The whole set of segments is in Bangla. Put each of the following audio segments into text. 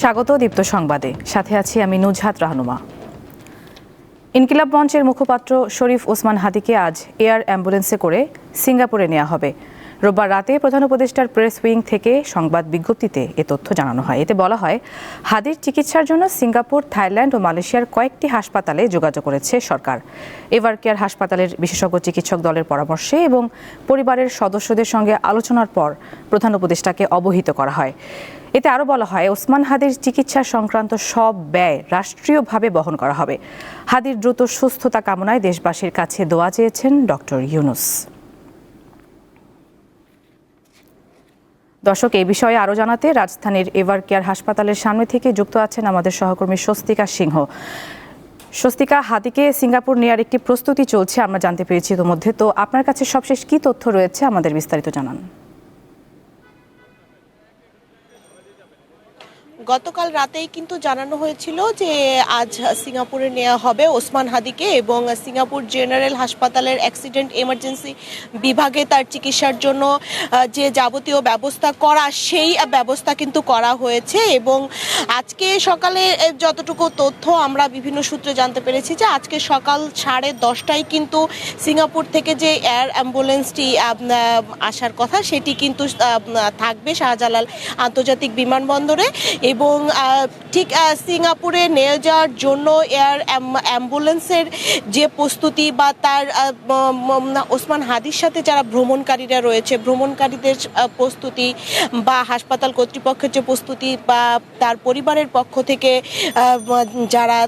স্বাগত দীপ্ত সংবাদে। সাথে আছি আমি নুজহাত রাহনুমা। ইনকিলাব মঞ্চের মুখপাত্র শরীফ ওসমান হাদিকে আজ এয়ার অ্যাম্বুলেন্সে করে সিঙ্গাপুরে নেওয়া হবে। রোববার রাতে প্রধান উপদেষ্টার প্রেস উইং থেকে সংবাদ বিজ্ঞপ্তিতে এ তথ্য জানানো হয়। এতে বলা হয়, হাদির চিকিৎসার জন্য সিঙ্গাপুর, থাইল্যান্ড ও মালয়েশিয়ার কয়েকটি হাসপাতালে যোগাযোগ করেছে সরকার। এভার কেয়ার হাসপাতালের বিশেষজ্ঞ চিকিৎসক দলের পরামর্শে এবং পরিবারের সদস্যদের সঙ্গে আলোচনার পর প্রধান উপদেষ্টাকে অবহিত করা হয়। এতে আরও বলা হয়, ওসমান হাদির চিকিৎসা সংক্রান্ত সব ব্যয় রাষ্ট্রীয়ভাবে বহন করা হবে। হাদির দ্রুত সুস্থতা কামনায় দেশবাসীর কাছে দোয়া চেয়েছেন ডক্টর ইউনুস। দর্শক এই বিষয়ে আরও জানাতে রাজধানীর এভার কেয়ার হাসপাতালের সামনে থেকে যুক্ত আছেন আমাদের সহকর্মী স্বস্তিকা সিংহ। স্বস্তিকা হাতিকে সিঙ্গাপুর নেয়ার একটি প্রস্তুতি চলছে, আমরা জানতে পেরেছি ইতিমধ্যে। তো আপনার কাছে সবশেষ কি তথ্য রয়েছে আমাদের বিস্তারিত জানান। গতকাল রাতেই কিন্তু জানানো হয়েছিল যে আজ সিঙ্গাপুরে নেওয়া হবে ওসমান হাদিকে এবং সিঙ্গাপুর জেনারেল হাসপাতালের অ্যাক্সিডেন্ট এমার্জেন্সি বিভাগে তার চিকিৎসার জন্য যে যাবতীয় ব্যবস্থা করা, সেই ব্যবস্থা কিন্তু করা হয়েছে এবং আজকে সকালে যতটুকু তথ্য আমরা বিভিন্ন সূত্রে জানতে পেরেছি যে আজকে সকাল সাড়ে দশটায় কিন্তু সিঙ্গাপুর থেকে যে এয়ার অ্যাম্বুলেন্সটি আসার কথা, সেটি কিন্তু থাকবে শাহজালাল আন্তর্জাতিক বিমানবন্দরে এবং ঠিক সিঙ্গাপুরে নিয়ে যাওয়ার জন্য এয়ার অ্যাম্বুলেন্সের যে প্রস্তুতি বা তার ওসমান হাদির সাথে যারা ভ্রমণকারীরা রয়েছে, ভ্রমণকারীদের প্রস্তুতি বা হাসপাতাল কর্তৃপক্ষের যে প্রস্তুতি বা তার পরিবারের পক্ষ থেকে যারা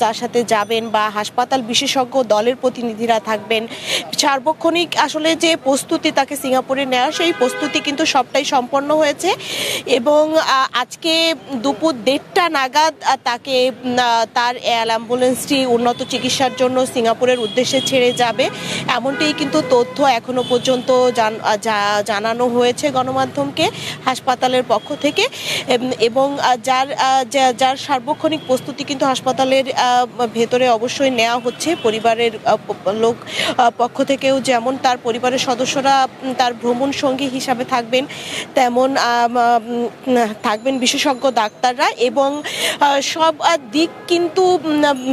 তার সাথে যাবেন বা হাসপাতাল বিশেষজ্ঞ দলের প্রতিনিধিরা থাকবেন, সার্বক্ষণিক আসলে যে প্রস্তুতি তাকে সিঙ্গাপুরে নেওয়া, সেই প্রস্তুতি কিন্তু সবটাই সম্পন্ন হয়েছে এবং আজকে দুপুর দেড়টা নাগাদ তাকে তার এয়ার অ্যাম্বুলেন্সটি উন্নত চিকিৎসার জন্য সিঙ্গাপুরের উদ্দেশ্যে ছেড়ে যাবে। এমনটাই কিন্তু তথ্য এখনও পর্যন্ত জান- জানানো হয়েছে গণমাধ্যমকে হাসপাতালের পক্ষ থেকে। এবং যার যার সার্বক্ষণিক প্রস্তুতি কিন্তু হাসপাতালের ভেতরে অবশ্যই নেওয়া হচ্ছে। পরিবারের লোক পক্ষ থেকেও যেমন তার পরিবারের সদস্যরা তার ভ্রমণ সঙ্গী হিসাবে থাকবেন তেমন উম, থাকবেন বিশেষজ্ঞ ডাক্তাররা এবং সব দিক কিন্তু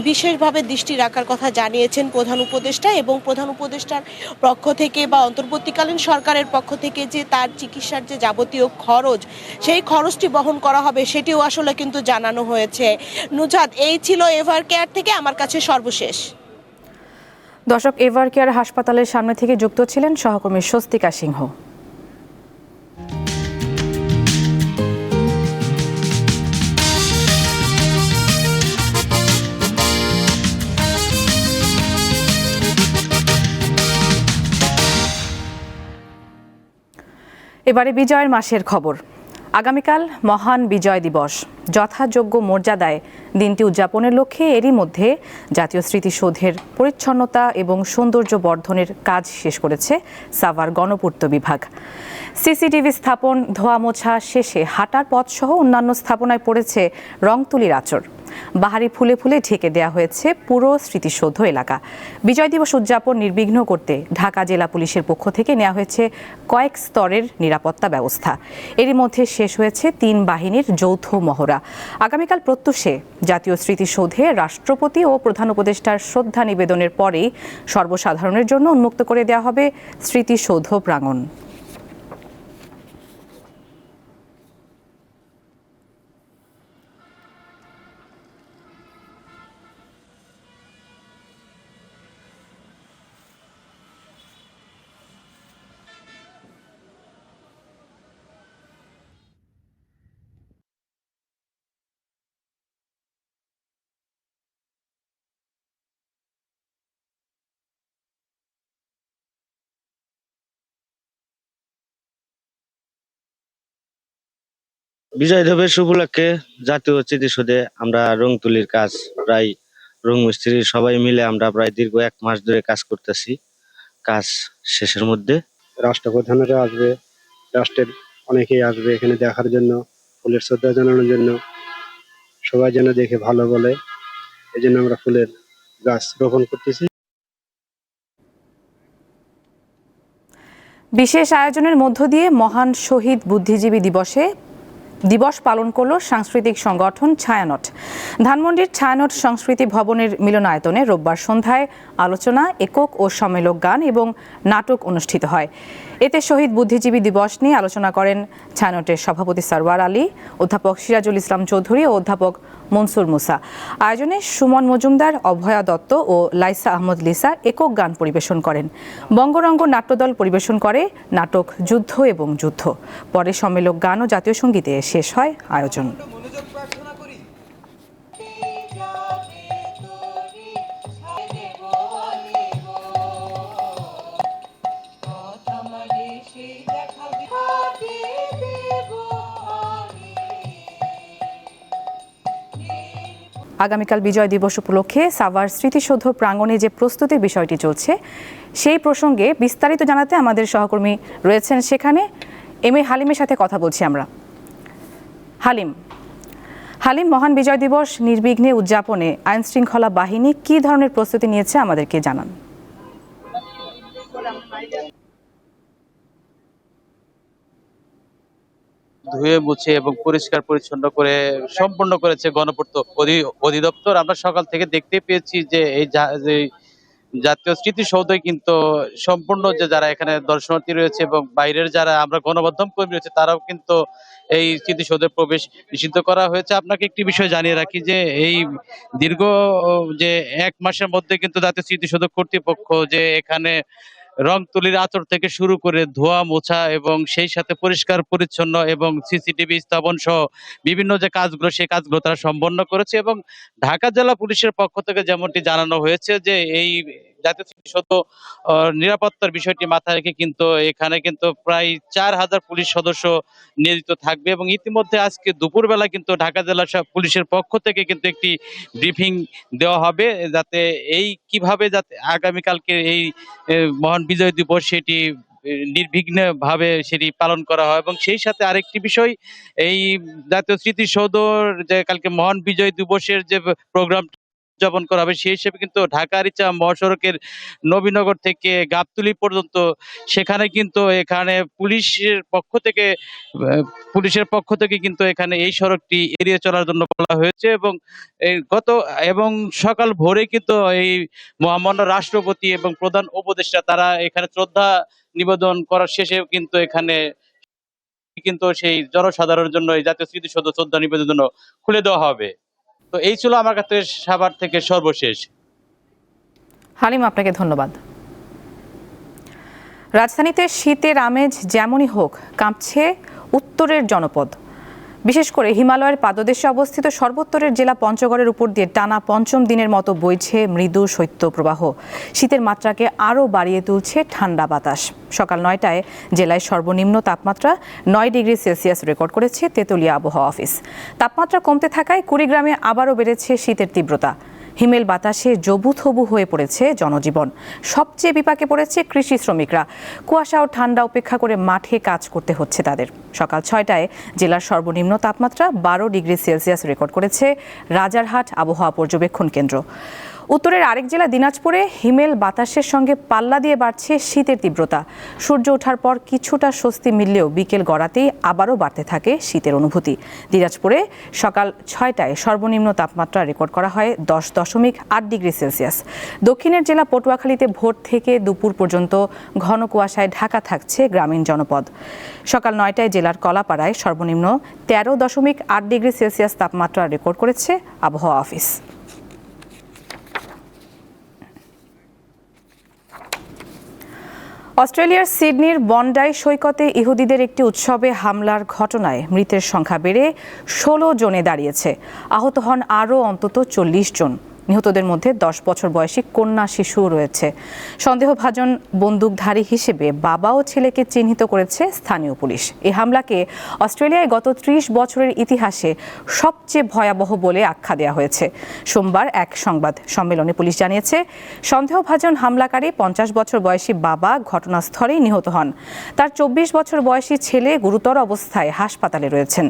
বিশেষভাবে দৃষ্টি রাখার কথা জানিয়েছেন প্রধান উপদেষ্টা এবং প্রধান উপদেষ্টার পক্ষ থেকে বা অন্তর্বর্তীকালীন সরকারের পক্ষ থেকে যে তার চিকিৎসার যে যাবতীয় খরচ, সেই খরচটি বহন করা হবে সেটিও আসলে কিন্তু জানানো হয়েছে। নুজাদ এই ছিল এভার কেয়ার থেকে আমার কাছে সর্বশেষ। দর্শক, এভার কেয়ার হাসপাতালের সামনে থেকে যুক্ত ছিলেন সহকর্মী স্বস্তিকা সিংহ। এবারে বিজয়ের মাসের খবর। আগামীকাল মহান বিজয় দিবস। যথাযোগ্য মর্যাদায় দিনটি উদযাপনের লক্ষ্যে এরই মধ্যে জাতীয় স্মৃতিসৌধের পরিচ্ছন্নতা এবং সৌন্দর্য বর্ধনের কাজ শেষ করেছে সাভার গণপূর্ত বিভাগ। সিসিটিভি স্থাপন ধোয়া মোছা শেষে হাঁটার পথসহ অন্যান্য স্থাপনায় পড়েছে রং তুলির আচর। বাহারি ফুলে ফুলে ঢেকে দেয়া হয়েছে পুরো স্মৃতিসৌধ এলাকা। বিজয় দিবস উদযাপন নির্বিঘ্ন করতে ঢাকা জেলা পুলিশের পক্ষ থেকে নেওয়া হয়েছে কয়েক স্তরের নিরাপত্তা ব্যবস্থা। এরই মধ্যে শেষ হয়েছে তিন বাহিনীর যৌথ মহড়া। আগামীকাল প্রত্যুষে জাতীয় স্মৃতিসৌধে রাষ্ট্রপতি ও প্রধান উপদেষ্টার শ্রদ্ধা নিবেদনের পরেই সর্বসাধারণের জন্য উন্মুক্ত করে দেওয়া হবে স্মৃতিসৌধ প্রাঙ্গণ। বিজয় দিবস উপলক্ষে জাতীয় স্মৃতিসৌধে আমরা রং তুলির কাজ প্রায় রং মিস্ত্রি সবাই মিলে আমরা প্রায় দীর্ঘ এক মাস ধরে কাজ করতেছি। কাজ শেষের মধ্যে রাষ্ট্রপ্রধানেরা আসবে রাষ্ট্রের অনেকেই আসবে এখানে দেখার জন্য ফুলের শ্রদ্ধা জানানোর জন্য। সবাই যেন দেখে ভালো বলে এই জন্য আমরা ফুলের গাছ রোপণ করতেছি। বিশেষ আয়োজনের মধ্য দিয়ে মহান শহীদ বুদ্ধিজীবী দিবসে দিবস পালন করল সাংস্কৃতিক সংগঠন ছায়ানট। ধানমন্ডির ছায়ানট সংস্কৃতি ভবনের মিলনায়তনে রোববার সন্ধ্যায় আলোচনা, একক ও সম্মেলক গান এবং নাটক অনুষ্ঠিত হয়। এতে শহীদ বুদ্ধিজীবী দিবস নিয়ে আলোচনা করেন ছায়ানটের সভাপতি সরওয়ার আলী, অধ্যাপক সিরাজুল ইসলাম চৌধুরী ও অধ্যাপক মনসুর মুসা। আয়োজনে সুমন মজুমদার, অভয়া দত্ত ও লাইসা আহমদ লিসা একক গান পরিবেশন করেন। বঙ্গরঙ্গ নাট্যদল পরিবেশন করে নাটক যুদ্ধ এবং যুদ্ধ। পরে সম্মেলক গান ও জাতীয় সঙ্গীতে শেষ হয় আয়োজন। আগামীকাল বিজয় দিবস উপলক্ষে সাভার স্মৃতিসৌধ প্রাঙ্গণে যে প্রস্তুতির বিষয়টি চলছে, সেই প্রসঙ্গে বিস্তারিত জানাতে আমাদের সহকর্মী রয়েছেন সেখানে এম এ হালিমের সাথে কথা বলছি আমরা। হালিম হালিম, মহান বিজয় দিবস নির্বিঘ্নে উদযাপনে আইনশৃঙ্খলা বাহিনী কী ধরনের প্রস্তুতি নিয়েছে আমাদেরকে জানান। ধুয়ে মুছে এবং পরিষ্কার পরিচ্ছন্ন করে সম্পূর্ণ করেছে গণপূর্ত অধিদপ্তর। আমরা সকাল থেকে দেখতে পেয়েছি যে এই জাতীয় স্মৃতিসৌধে কিন্তু সম্পূর্ণ যে যারা এখানে দর্শনার্থী রয়েছে এবং বাইরের যারা আমরা গণমাধ্যম কর্মী রয়েছে, তারাও কিন্তু এই স্মৃতিসৌধে প্রবেশ নিষিদ্ধ করা হয়েছে। আপনাকে একটি বিষয় জানিয়ে রাখি যে এই দীর্ঘ, যে এক মাসের মধ্যে কিন্তু জাতীয় স্মৃতিসৌধ কর্তৃপক্ষ যে এখানে রং তুলির আচর থেকে শুরু করে ধোয়া, মোছা এবং সেই সাথে পরিষ্কার, পরিচ্ছন্ন এবং সিসিটিভি স্থাপন সহ বিভিন্ন যে কাজগুলো, সেই কাজগুলো তারা সম্পন্ন করেছে এবং ঢাকা জেলা পুলিশের পক্ষ থেকে যেমনটি জানানো হয়েছে যে এই জাতীয় নিরাপত্তার বিষয়টি মাথায় রেখে কিন্তু এখানে কিন্তু প্রায় চার হাজার পুলিশ সদস্য নিয়োজিত থাকবে এবং ইতিমধ্যে আজকে দুপুরবেলা কিন্তু ঢাকা জেলা পুলিশের পক্ষ থেকে কিন্তু একটি ব্রিফিং দেওয়া হবে যাতে এই কীভাবে যাতে আগামীকালকে এই মহান বিজয় দিবস সেটি নির্বিঘ্ন ভাবে সেটি পালন করা হয় এবং সেই সাথে আরেকটি বিষয়, এই জাতীয় স্মৃতিসৌধর যে কালকে মহান বিজয় দিবসের যে প্রোগ্রাম উদযাপন করা হবে, সেই হিসেবে কিন্তু ঢাকা রিচা মহাসড়কের নবীনগর থেকে গাবতুলি পর্যন্ত সেখানে কিন্তু এখানে পুলিশের পক্ষ থেকে পুলিশের পক্ষ থেকে কিন্তু এখানে এই সড়কটি এড়িয়ে চলার জন্য বলা হয়েছে এবং গত, এবং সকাল ভোরে কিন্তু এই মহামান্য রাষ্ট্রপতি এবং প্রধান উপদেষ্টা তারা এখানে শ্রদ্ধা নিবেদন করার শেষে কিন্তু এখানে কিন্তু সেই জনসাধারণের জন্য এই জাতীয় স্মৃতিসৌধ শ্রদ্ধা নিবেদনের জন্য খুলে দেওয়া হবে। তো এই ছিল আমার কাছে সাভার থেকে সর্বশেষ। হালিম, আপনাকে ধন্যবাদ। রাজধানীতে শীতের আমেজ যেমনই হোক, কাঁপছে উত্তরের জনপদ। বিশেষ করে হিমালয়ের পাদদেশে অবস্থিত সর্বোত্তরের জেলা পঞ্চগড়ের উপর দিয়ে টানা পঞ্চম দিনের মতো বইছে মৃদু শৈত্যপ্রবাহ। শীতের মাত্রাকে আরও বাড়িয়ে তুলছে ঠান্ডা বাতাস। সকাল নয়টায় জেলায় সর্বনিম্ন তাপমাত্রা নয় ডিগ্রি সেলসিয়াস রেকর্ড করেছে তেতুলিয়া আবহাওয়া অফিস। তাপমাত্রা কমতে থাকায় কুড়িগ্রামে আবারও বেড়েছে শীতের তীব্রতা। হিমেল বাতাসে জবুথবু হয়ে পড়েছে জনজীবন। সবচেয়ে বিপাকে পড়েছে কৃষি শ্রমিকরা। কুয়াশা ও ঠান্ডা উপেক্ষা করে মাঠে কাজ করতে হচ্ছে তাদের। সকাল ছয়টায় জেলার সর্বনিম্ন তাপমাত্রা বারো ডিগ্রি সেলসিয়াস রেকর্ড করেছে রাজারহাট আবহাওয়া পর্যবেক্ষণ কেন্দ্র। উত্তরের আরেক জেলা দিনাজপুরে হিমেল বাতাসের সঙ্গে পাল্লা দিয়ে বাড়ছে শীতের তীব্রতা। সূর্য ওঠার পর কিছুটা স্বস্তি মিললেও বিকেল গড়াতেই আবারও বাড়তে থাকে শীতের অনুভূতি। দিনাজপুরে সকাল ছয়টায় সর্বনিম্ন তাপমাত্রা রেকর্ড করা হয় দশ দশমিক আট ডিগ্রি সেলসিয়াস। দক্ষিণের জেলা পটুয়াখালীতে ভোর থেকে দুপুর পর্যন্ত ঘন কুয়াশায় ঢাকা থাকছে গ্রামীণ জনপদ। সকাল নয়টায় জেলার কলাপাড়ায় সর্বনিম্ন তেরো দশমিক আট ডিগ্রি সেলসিয়াস তাপমাত্রা রেকর্ড করেছে আবহাওয়া অফিস। অস্ট্রেলিয়ার সিডনির বন্ডাই সৈকতে ইহুদিদের একটি উৎসবে হামলার ঘটনায় মৃতের সংখ্যা বেড়ে ষোলো জনে দাঁড়িয়েছে। আহত হন আরও অন্তত চল্লিশ জন। নিহতদের মধ্যে দশ বছর বয়সী কন্যা শিশুও রয়েছে। সন্দেহভাজন বন্দুকধারী হিসেবে বাবা ও ছেলেকে চিহ্নিত করেছে স্থানীয় পুলিশ। এই হামলাকে অস্ট্রেলিয়ায় গত ত্রিশ বছরের ইতিহাসে সবচেয়ে ভয়াবহ বলে আখ্যা দেওয়া হয়েছে। সোমবার এক সংবাদ সম্মেলনে পুলিশ জানিয়েছে, সন্দেহভাজন হামলাকারী পঞ্চাশ বছর বয়সী বাবা ঘটনাস্থলেই নিহত হন। তার চব্বিশ বছর বয়সী ছেলে গুরুতর অবস্থায় হাসপাতালে রয়েছেন।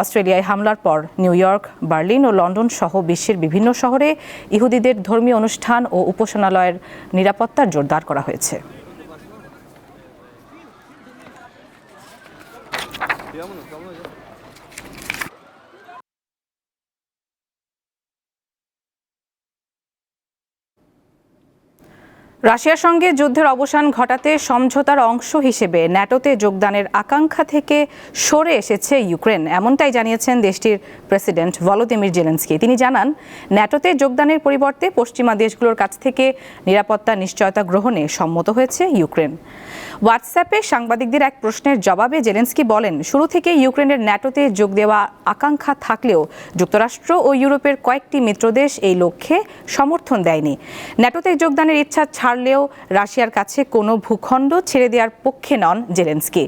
অস্ট্রেলিয়ায় হামলার পর নিউ ইয়র্ক, বার্লিন ও লন্ডন সহ বিশ্বের বিভিন্ন শহরে ইহুদিদের ধর্মীয় অনুষ্ঠান ও উপাসনালয়ের নিরাপত্তার জোরদার করা হয়েছে। রাশিয়ার সঙ্গে যুদ্ধের অবসান ঘটাতে সমঝোতার অংশ হিসেবে ন্যাটোতে যোগদানের আকাঙ্ক্ষা থেকে সরে এসেছে ইউক্রেন, এমনটাই জানিয়েছেন দেশটির প্রেসিডেন্ট ভলোদিমির জেলেন্সকি। তিনি জানান, ন্যাটোতে যোগদানের পরিবর্তে পশ্চিমা দেশগুলোর কাছ থেকে নিরাপত্তা নিশ্চয়তা গ্রহণে সম্মত হয়েছে ইউক্রেন। হোয়াটসঅ্যাপে সাংবাদিকদের এক প্রশ্নের জবাবে জেলেন্সকি বলেন, শুরু থেকে ইউক্রেনের ন্যাটোতে যোগ দেওয়া আকাঙ্ক্ষা থাকলেও যুক্তরাষ্ট্র ও ইউরোপের কয়েকটি মিত্রদেশ এই লক্ষ্যে সমর্থন দেয়নি। ন্যাটোতে যোগদানের ইচ্ছা ছাড়লেও রাশিয়ার কাছে কোনো ভূখণ্ড ছেড়ে দেওয়ার পক্ষে নন জেলেন্সকি।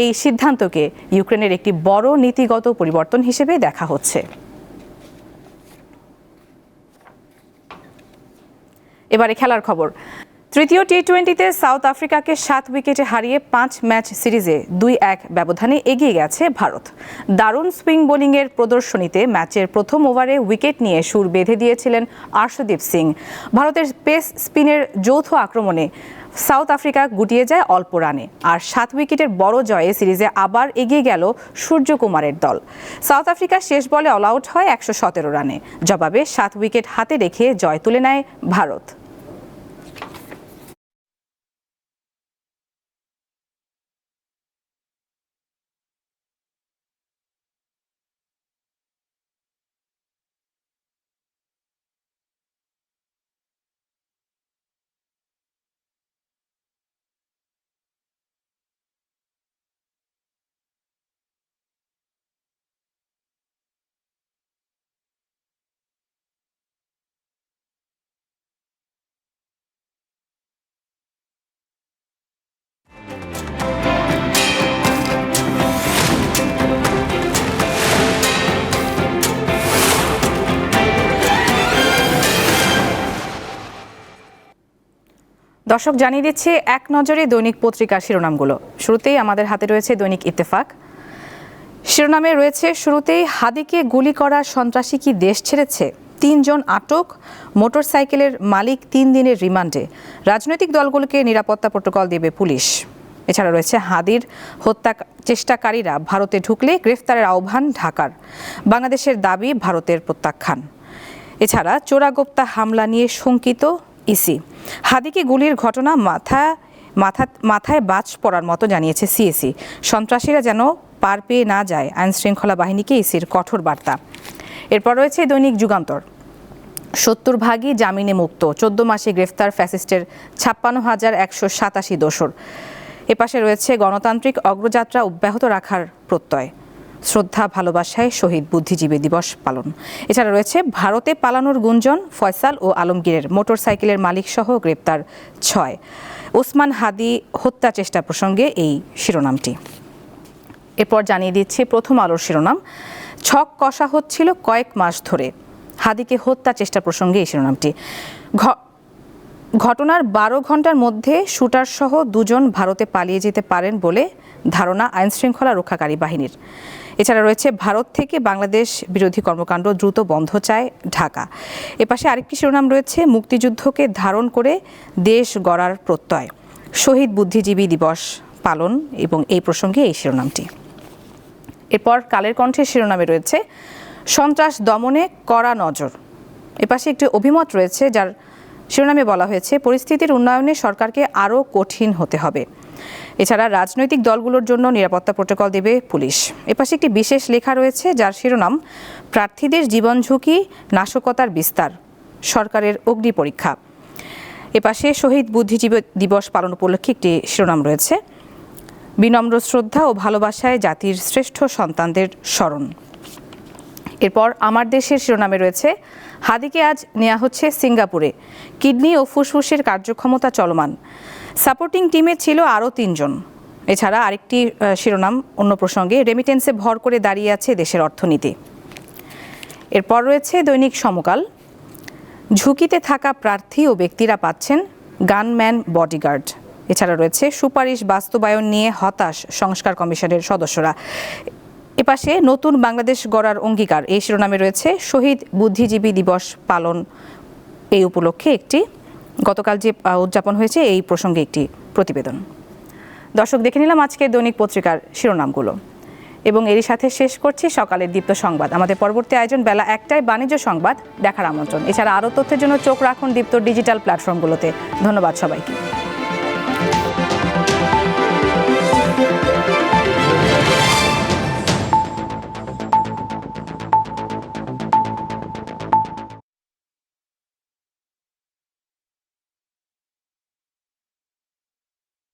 এই সিদ্ধান্তকে ইউক্রেনের একটি বড় নীতিগত পরিবর্তন হিসেবে দেখা হচ্ছে। এবারে খেলার খবর। তৃতীয় টি টোয়েন্টিতে সাউথ আফ্রিকাকে সাত উইকেটে হারিয়ে পাঁচ ম্যাচ সিরিজে দুই এক ব্যবধানে এগিয়ে গেছে ভারত। দারুণ সুইং বোলিংয়ের প্রদর্শনীতে ম্যাচের প্রথম ওভারে উইকেট নিয়ে সুর বেঁধে দিয়েছিলেন আর্শদীপ সিং। ভারতের পেস স্পিনের যৌথ আক্রমণে সাউথ আফ্রিকা গুটিয়ে যায় অল্প রানে, আর সাত উইকেটের বড় জয়ে সিরিজে আবার এগিয়ে গেল সূর্যকুমারের দল। সাউথ আফ্রিকা শেষ বলে অল আউট হয় একশো সতেরো রানে, জবাবে সাত উইকেট হাতে রেখে জয় তুলে নেয় ভারত। দর্শক জানিয়ে দিচ্ছে, এক নজরে দৈনিক পত্রিকার শিরোনামগুলো। শুরুতেই আমাদের হাতে রয়েছে দৈনিক ইত্তেফাক। শিরোনামে রয়েছে, শুরুতেই হাদিকে গুলি করা সন্ত্রাসী কি দেশ ছেড়েছে? তিনজন আটক, মোটরসাইকেলের মালিক তিন দিনের রিমান্ডে। রাজনৈতিক দলগুলোকে নিরাপত্তা প্রোটোকল দেবে পুলিশ। এছাড়া রয়েছে, হাদির হত্যা চেষ্টাকারীরা ভারতে ঢুকলে গ্রেফতারের আহ্বান ঢাকার। বাংলাদেশের দাবি ভারতের প্রত্যাখ্যান। এছাড়া চোরাগোপ্তা হামলা নিয়ে শঙ্কিত ইসি। হাদিকে গুলির ঘটনা মাথা মাথা, মাথায় বাজ পড়ার মতো জানিয়েছে সিএসি। সন্ত্রাসীরা যেন পার পেয়ে না যায় আইন শৃঙ্খলা বাহিনীকে ইসির কঠোর বার্তা। এরপর রয়েছে দৈনিক যুগান্তর। সত্তর ভাগই জামিনে মুক্ত। চোদ্দ মাসে গ্রেফতার ফ্যাসিস্টের ছাপ্পান্ন হাজার একশো সাতাশি দোসর। এপাশে রয়েছে গণতান্ত্রিক অগ্রযাত্রা অব্যাহত রাখার প্রত্যয়। শ্রদ্ধা, ভালোবাসায় শহীদ বুদ্ধিজীবী দিবস পালন। এছাড়া রয়েছে ভারতে পালানোর গুঞ্জন, ফয়সাল ও আলমগীরের মোটরসাইকেলের মালিক সহ গ্রেপ্তার ছয়। ওসমান হাদি হত্যা চেষ্টা প্রসঙ্গে এই শিরোনামটি। এরপর জানিয়ে দিচ্ছি প্রথম আলোর শিরোনাম। ছক কষা হচ্ছিল কয়েক মাস ধরে। হাদিকে হত্যা চেষ্টা প্রসঙ্গে এই শিরোনামটি। ঘটনার বারো ঘণ্টার মধ্যে শুটার সহ দুজন ভারতে পালিয়ে যেতে পারেন বলে ধারণা আইনশৃঙ্খলা রক্ষাকারী বাহিনীর। এছাড়া রয়েছে ভারত থেকে বাংলাদেশ বিরোধী কর্মকাণ্ড দ্রুত বন্ধ চায় ঢাকা। এপাশে আরেকটি শিরোনাম রয়েছে, মুক্তিযুদ্ধকে ধারণ করে দেশ গড়ার প্রত্যয়। শহীদ বুদ্ধিজীবী দিবস পালন এবং এই প্রসঙ্গে এই শিরোনামটি। এরপর কালের কণ্ঠের শিরোনামে রয়েছে, সন্ত্রাস দমনে কড়া নজর। এপাশে একটি অভিমত রয়েছে, যার শিরোনামে বলা হয়েছে, পরিস্থিতির উন্নয়নে সরকারকে আরও কঠিন হতে হবে। এছাড়া রাজনৈতিক দলগুলোর জন্য নিরাপত্তা প্রোটোকল দেবে পুলিশ। এপাশে একটি বিশেষ লেখা রয়েছে, যার শিরোনাম, প্রার্থীদের জীবন ঝুঁকি, নাশকতার বিস্তার, সরকারের অগ্নি পরীক্ষা। এপাশে শহীদ বুদ্ধিজীবী দিবস পালন উপলক্ষে একটি শিরোনাম রয়েছে, বিনম্র শ্রদ্ধা ও ভালোবাসায় জাতির শ্রেষ্ঠ সন্তানদের স্মরণ। এরপর আমার দেশের শিরোনামে রয়েছে, হাদিকে আজ নেওয়া হচ্ছে সিঙ্গাপুরে। কিডনি ও ফুসফুসের কার্যক্ষমতা চলমান। সাপোর্টিং টিমে ছিল আরও তিনজন। এছাড়া আরেকটি শিরোনাম অন্য প্রসঙ্গে, রেমিটেন্সে ভর করে দাঁড়িয়ে আছে দেশের অর্থনীতি। এরপর রয়েছে দৈনিক সমকাল। ঝুঁকিতে থাকা প্রার্থী ও ব্যক্তিরা পাচ্ছেন গানম্যান বডিগার্ড। এছাড়া রয়েছে সুপারিশ বাস্তবায়ন নিয়ে হতাশ সংস্কার কমিশনের সদস্যরা। এপাশে নতুন বাংলাদেশ গড়ার অঙ্গীকার। এই শিরোনামে রয়েছে শহীদ বুদ্ধিজীবী দিবস পালন। এই উপলক্ষে একটি গতকাল যে উদযাপন হয়েছে, এই প্রসঙ্গে একটি প্রতিবেদন। দর্শক, দেখে নিলাম আজকের দৈনিক পত্রিকার শিরোনামগুলো। এবং এরই সাথে শেষ করছি সকালের দীপ্ত সংবাদ। আমাদের পরবর্তী আয়োজন বেলা একটায় বাণিজ্য সংবাদ, দেখার আমন্ত্রণ। এছাড়া আরও তথ্যের জন্য চোখ রাখুন দীপ্ত ডিজিটাল প্ল্যাটফর্মগুলোতে। ধন্যবাদ সবাইকে।